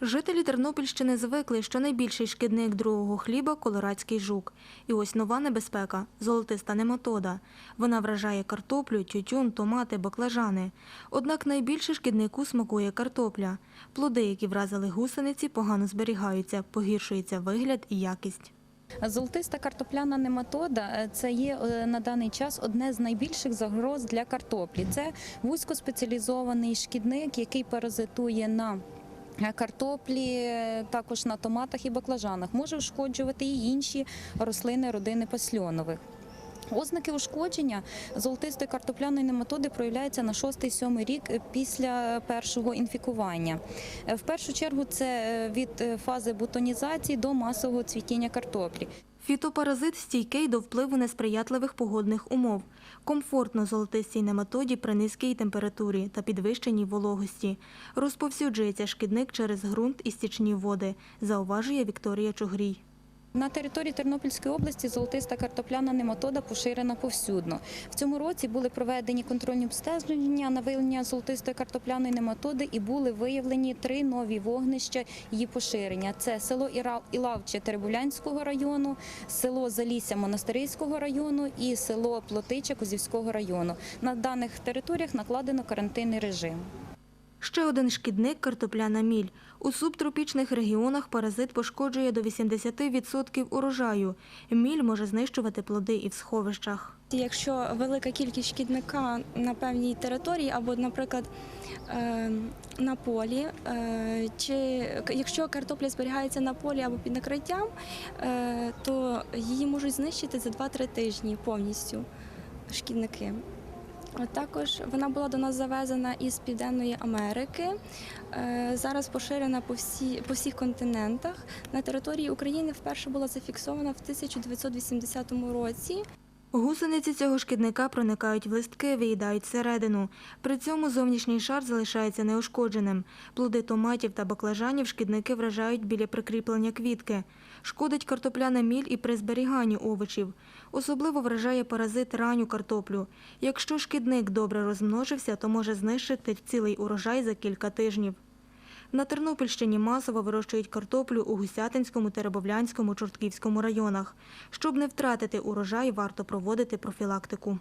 Жителі Тернопільщини звикли, що найбільший шкідник другого хліба колорадський жук. І ось нова небезпека золотиста нематода. Вона вражає картоплю, тютюн, томати, баклажани. Однак найбільше шкіднику смакує картопля. Плоди, які вразили гусениці, погано зберігаються, погіршується вигляд і якість. Золотиста картопляна нематода це є е, на даний час одне з найбільших загроз для картоплі. Це вузькоспеціалізований шкідник, який паразитує на Картоплі, е, також на томатах і баклажанах може ушкоджувати і інші рослини родини пасльонових. Ознаки ушкодження золотистої картопляної нематоди проявляються на 6-7 рік після першого інфікування. Е, В першу чергу це е, від е, фази бутонізації до масового цвітіння картоплі. Фітопаразит стійкий до впливу несприятливих погодних умов. Комфортно золотистій нематоді при низькій температурі та підвищеній вологості. Розповсюджується шкідник через ґрунт і стічні води, зауважує Вікторія Чугрій. На території Тернопільської області золотиста картопляна нематода поширена повсюдно. В цьому році були проведені контрольні обстеження на виявлення золотистої картопляної нематоди і були виявлені три нові вогнища її поширення. Це село Ілавче Теребулянського району, село Залісся Монастирського району і село Плотича Козівського району. На даних територіях накладено карантинний режим. Ще один шкідник – картопляна міль. У субтропічних регіонах паразит пошкоджує до 80% урожаю. Міль може знищувати плоди і в сховищах. Якщо велика кількість шкідника на певній території, або, наприклад, е, на полі, е, чи якщо картопля зберігається на полі або під накриттям, е, то її можуть знищити за 2-3 тижні повністю шкідники. Також вона була до нас завезена із Південної Америки. Е, Зараз поширена по, всі, по всіх континентах. На території України вперше була зафіксована в 1980 році. Гусениці цього шкідника проникають в листки, виїдають середину. При цьому зовнішній шар залишається неушкодженим. Плоди томатів та баклажанів шкідники вражають біля прикріплення квітки. Шкодить картопляна міль і при зберіганні овочів. Особливо вражає паразит ранню картоплю. Якщо шкідник добре розмножився, то може знищити цілий урожай за кілька тижнів. На Тернопільщині масово вирощують картоплю у Гусятинському, Теребовлянському, Чортківському районах. Щоб не втратити урожай, варто проводити профілактику.